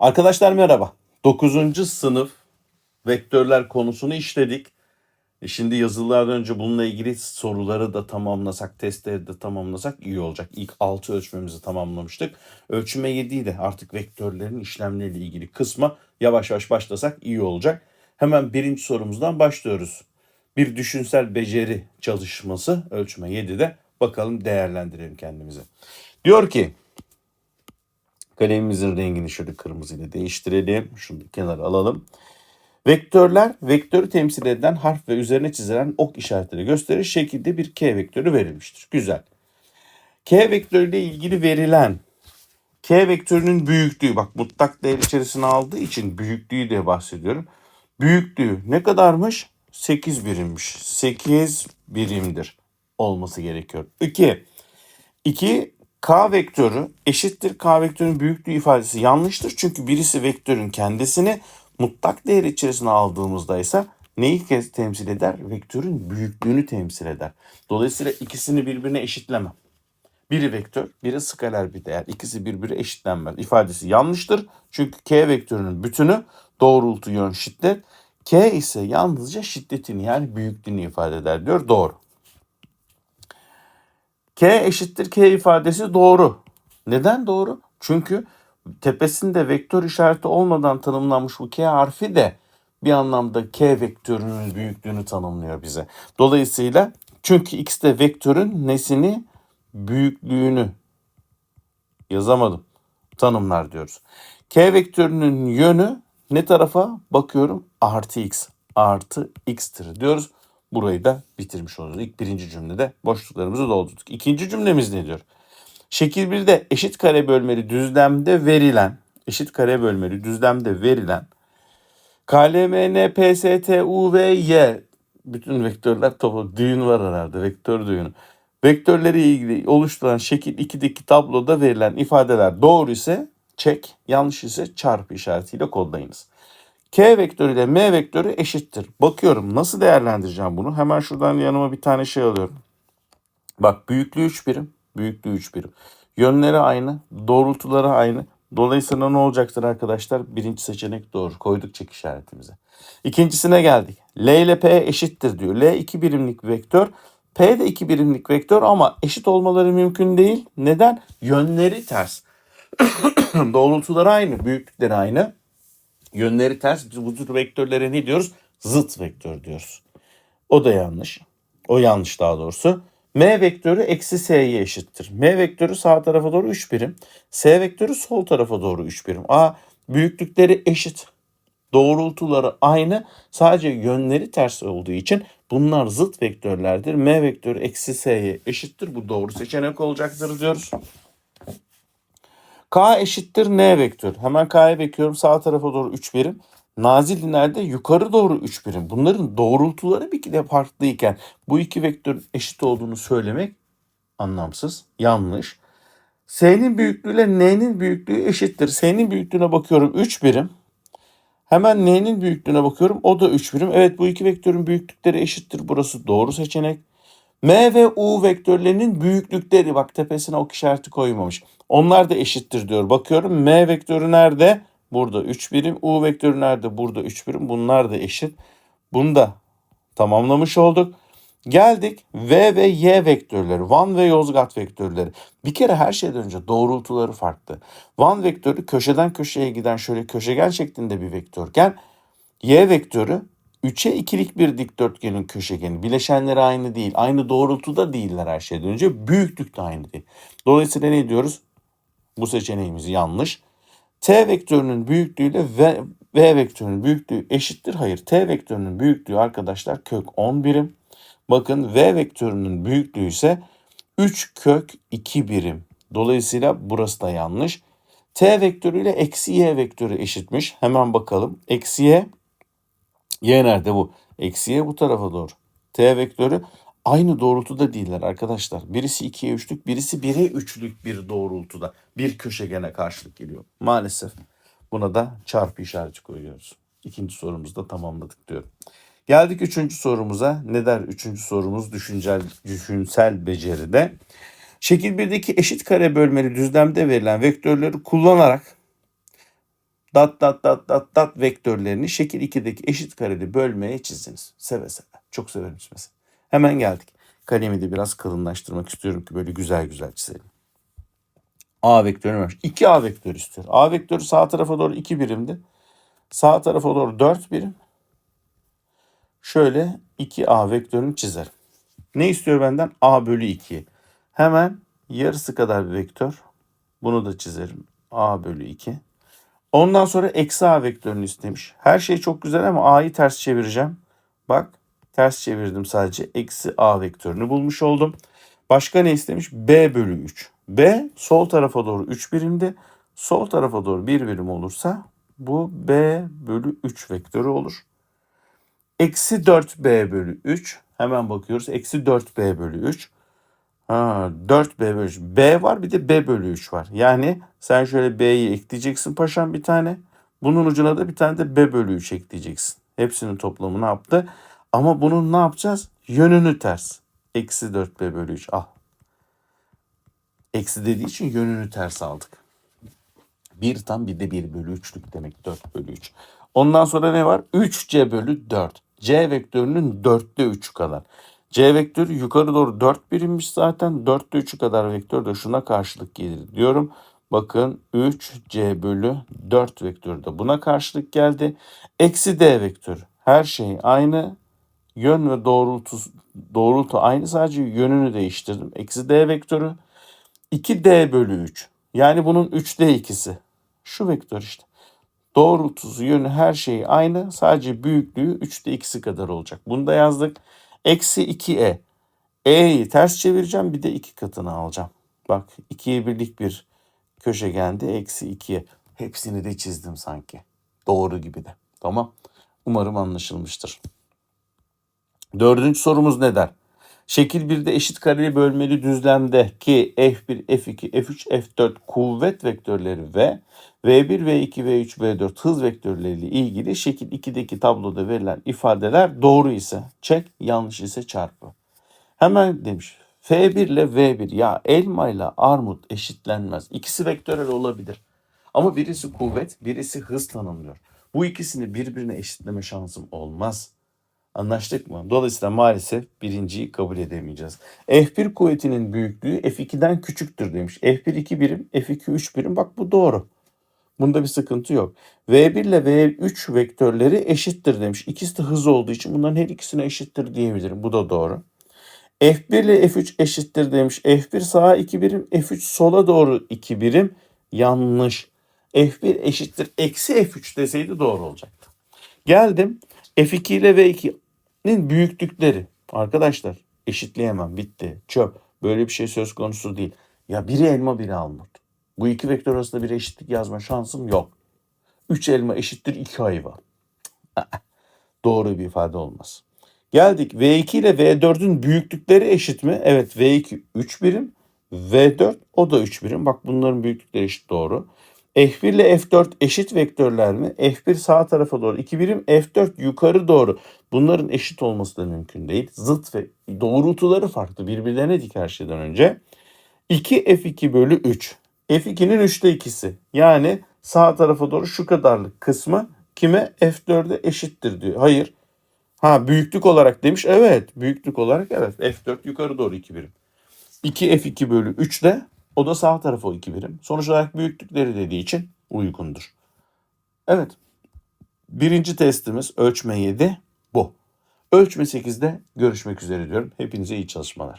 Arkadaşlar merhaba. 9. sınıf vektörler konusunu işledik. E Şimdi yazılardan önce bununla ilgili soruları da tamamlasak, testleri de tamamlasak iyi olacak. İlk 6 ölçmemizi tamamlamıştık. Ölçüme 7'yi de artık vektörlerin işlemleriyle ilgili kısma yavaş yavaş başlasak iyi olacak. Hemen birinci sorumuzdan başlıyoruz. Bir düşünsel beceri çalışması ölçme 7'de bakalım değerlendirelim kendimizi. Diyor ki Kalemimizin rengini şöyle kırmızıyla değiştirelim. Şunu kenara alalım. Vektörler, vektörü temsil eden harf ve üzerine çizilen ok işaretleri gösterir şekilde bir k vektörü verilmiştir. Güzel. K vektörüyle ilgili verilen K vektörünün büyüklüğü bak mutlak değer içerisine aldığı için büyüklüğü de bahsediyorum. Büyüklüğü ne kadarmış? 8 birimmiş. 8 birimdir olması gerekiyor. 2. 2 k vektörü eşittir k vektörün büyüklüğü ifadesi yanlıştır. Çünkü birisi vektörün kendisini mutlak değer içerisine aldığımızda ise neyi temsil eder? Vektörün büyüklüğünü temsil eder. Dolayısıyla ikisini birbirine eşitlemem. Biri vektör, biri skaler bir değer. İkisi birbiri eşitlenmez. İfadesi yanlıştır. Çünkü k vektörünün bütünü doğrultu yön şiddet. K ise yalnızca şiddetini yani büyüklüğünü ifade eder diyor. Doğru. K eşittir K ifadesi doğru. Neden doğru? Çünkü tepesinde vektör işareti olmadan tanımlanmış bu K harfi de bir anlamda K vektörünün büyüklüğünü tanımlıyor bize. Dolayısıyla çünkü X de vektörün nesini büyüklüğünü yazamadım tanımlar diyoruz. K vektörünün yönü ne tarafa bakıyorum? Artı X. Artı X'tir diyoruz. Burayı da bitirmiş oluyoruz. İlk birinci cümlede boşluklarımızı doldurduk. İkinci cümlemiz ne diyor? Şekil 1'de eşit kare bölmeli düzlemde verilen, eşit kare bölmeli düzlemde verilen KLMN, PST, U Y bütün vektörler toplu düğün var herhalde vektör düğünü. Vektörleri ilgili oluşturan şekil 2'deki tabloda verilen ifadeler doğru ise çek, yanlış ise çarpı işaretiyle kodlayınız. K vektörü ile M vektörü eşittir. Bakıyorum nasıl değerlendireceğim bunu? Hemen şuradan yanıma bir tane şey alıyorum. Bak büyüklüğü 3 birim, büyüklüğü 3 birim. Yönleri aynı, doğrultuları aynı. Dolayısıyla ne olacaktır arkadaşlar? Birinci seçenek doğru. Koyduk çek işaretimize. İkincisine geldik. L ile P eşittir diyor. L 2 birimlik vektör. P de 2 birimlik vektör ama eşit olmaları mümkün değil. Neden? Yönleri ters. Doğrultuları aynı, büyüklükleri aynı. Yönleri ters. Bu tür vektörlere ne diyoruz? Zıt vektör diyoruz. O da yanlış. O yanlış daha doğrusu. M vektörü eksi S'ye eşittir. M vektörü sağ tarafa doğru 3 birim. S vektörü sol tarafa doğru 3 birim. A büyüklükleri eşit. Doğrultuları aynı. Sadece yönleri ters olduğu için bunlar zıt vektörlerdir. M vektörü eksi S'ye eşittir. Bu doğru seçenek olacaktır diyoruz. K eşittir N vektör. Hemen K'ya bakıyorum. Sağ tarafa doğru 3 birim. Nazil nerede? Yukarı doğru 3 birim. Bunların doğrultuları bir de farklıyken bu iki vektörün eşit olduğunu söylemek anlamsız, yanlış. S'nin büyüklüğüyle N'nin büyüklüğü eşittir. S'nin büyüklüğüne bakıyorum 3 birim. Hemen N'nin büyüklüğüne bakıyorum. O da 3 birim. Evet bu iki vektörün büyüklükleri eşittir. Burası doğru seçenek. M ve U vektörlerinin büyüklükleri bak tepesine ok işareti koymamış. Onlar da eşittir diyor. Bakıyorum M vektörü nerede? Burada 3 birim. U vektörü nerede? Burada 3 birim. Bunlar da eşit. Bunu da tamamlamış olduk. Geldik V ve Y vektörleri. Van ve Yozgat vektörleri. Bir kere her şeyden önce doğrultuları farklı. Van vektörü köşeden köşeye giden şöyle köşegen şeklinde bir vektörken Y vektörü 3'e 2'lik bir dikdörtgenin köşegeni. Bileşenleri aynı değil. Aynı doğrultuda değiller her şeyden önce. Büyüklük de aynı değil. Dolayısıyla ne diyoruz? Bu seçeneğimiz yanlış. T vektörünün büyüklüğüyle V, v vektörünün büyüklüğü eşittir. Hayır. T vektörünün büyüklüğü arkadaşlar kök 10 birim. Bakın V vektörünün büyüklüğü ise 3 kök 2 birim. Dolayısıyla burası da yanlış. T vektörüyle eksi Y vektörü eşitmiş. Hemen bakalım. Eksi Y. Y nerede bu? Eksi Y bu tarafa doğru. T vektörü aynı doğrultuda değiller arkadaşlar. Birisi 2'ye 3'lük, birisi 1'e 3'lük bir doğrultuda. Bir köşegene karşılık geliyor. Maalesef buna da çarpı işareti koyuyoruz. İkinci sorumuzu da tamamladık diyorum. Geldik üçüncü sorumuza. Ne der üçüncü sorumuz düşünsel, düşünsel beceride. Şekil 1'deki eşit kare bölmeli düzlemde verilen vektörleri kullanarak dat dat dat dat dat vektörlerini şekil 2'deki eşit kareli bölmeye çizdiniz. Seve seve. Çok severim çizmesi. Hemen geldik. Kalemi de biraz kalınlaştırmak istiyorum ki böyle güzel güzel çizelim. A vektörü vermiş. 2A vektörü istiyor. A vektörü sağ tarafa doğru 2 birimdi. Sağ tarafa doğru 4 birim. Şöyle 2A vektörünü çizerim. Ne istiyor benden? A bölü 2. Hemen yarısı kadar bir vektör. Bunu da çizerim. A bölü 2. Ondan sonra eksi A vektörünü istemiş. Her şey çok güzel ama A'yı ters çevireceğim. Bak ters çevirdim sadece. Eksi A vektörünü bulmuş oldum. Başka ne istemiş? B bölü 3. B sol tarafa doğru 3 birimdi. Sol tarafa doğru 1 birim olursa bu B bölü 3 vektörü olur. Eksi 4B bölü 3. Hemen bakıyoruz. Eksi 4B bölü 3. Ha, 4B bölü 3. B var bir de B bölü 3 var. Yani sen şöyle B'yi ekleyeceksin paşam bir tane. Bunun ucuna da bir tane de B bölü 3 ekleyeceksin. Hepsinin toplamı ne yaptı? Ama bunun ne yapacağız? Yönünü ters. Eksi 4B bölü 3. Al. Eksi dediği için yönünü ters aldık. Bir tam bir de 1 bölü 3'lük demek 4 bölü 3. Ondan sonra ne var? 3C bölü 4. C vektörünün 4'te 3'ü kadar. C vektörü yukarı doğru 4 birimmiş zaten. 4'te 3'ü kadar vektör de şuna karşılık gelir diyorum. Bakın 3C bölü 4 vektörü de buna karşılık geldi. Eksi D vektörü. Her şey aynı. Yön ve doğrultu, doğrultu aynı sadece yönünü değiştirdim. Eksi D vektörü 2D bölü 3. Yani bunun 3D ikisi. Şu vektör işte. Doğrultusu, yönü her şeyi aynı. Sadece büyüklüğü 3'te ikisi kadar olacak. Bunu da yazdık. Eksi 2E. E'yi ters çevireceğim bir de iki katını alacağım. Bak 2'ye birlik bir köşegende eksi 2'ye. Hepsini de çizdim sanki. Doğru gibi de. Tamam. Umarım anlaşılmıştır. Dördüncü sorumuz ne der? Şekil 1'de eşit kareli bölmeli düzlemde ki F1, F2, F3, F4 kuvvet vektörleri ve V1, V2, V3, V4 hız vektörleriyle ilgili şekil 2'deki tabloda verilen ifadeler doğru ise çek, yanlış ise çarpı. Hemen demiş F1 ile V1 ya elma ile armut eşitlenmez. İkisi vektörel olabilir. Ama birisi kuvvet, birisi hız tanımlıyor. Bu ikisini birbirine eşitleme şansım olmaz. Anlaştık mı? Dolayısıyla maalesef birinciyi kabul edemeyeceğiz. F1 kuvvetinin büyüklüğü F2'den küçüktür demiş. F1 2 birim, F2 3 birim. Bak bu doğru. Bunda bir sıkıntı yok. V1 ile V3 vektörleri eşittir demiş. İkisi de hız olduğu için bunların her ikisine eşittir diyebilirim. Bu da doğru. F1 ile F3 eşittir demiş. F1 sağa 2 birim, F3 sola doğru 2 birim. Yanlış. F1 eşittir eksi F3 deseydi doğru olacaktı. Geldim F2 ile V2'nin büyüklükleri. Arkadaşlar eşitleyemem bitti. Çöp. Böyle bir şey söz konusu değil. Ya biri elma biri armut. Bu iki vektör arasında bir eşitlik yazma şansım yok. 3 elma eşittir 2 ayva. Doğru bir ifade olmaz. Geldik V2 ile V4'ün büyüklükleri eşit mi? Evet V2 3 birim. V4 o da 3 birim. Bak bunların büyüklükleri eşit doğru. F1 ile F4 eşit vektörler mi? F1 sağ tarafa doğru 2 birim, F4 yukarı doğru. Bunların eşit olması da mümkün değil. Zıt ve doğrultuları farklı. Birbirlerine dik her şeyden önce. 2 F2 bölü 3. F2'nin 3'te 2'si. Yani sağ tarafa doğru şu kadarlık kısmı kime? F4'e eşittir diyor. Hayır. Ha büyüklük olarak demiş. Evet büyüklük olarak evet. F4 yukarı doğru 2 birim. 2 F2 bölü 3 de o da sağ tarafa 2 birim. Sonuç olarak büyüklükleri dediği için uygundur. Evet. Birinci testimiz ölçme 7 bu. Ölçme 8'de görüşmek üzere diyorum. Hepinize iyi çalışmalar.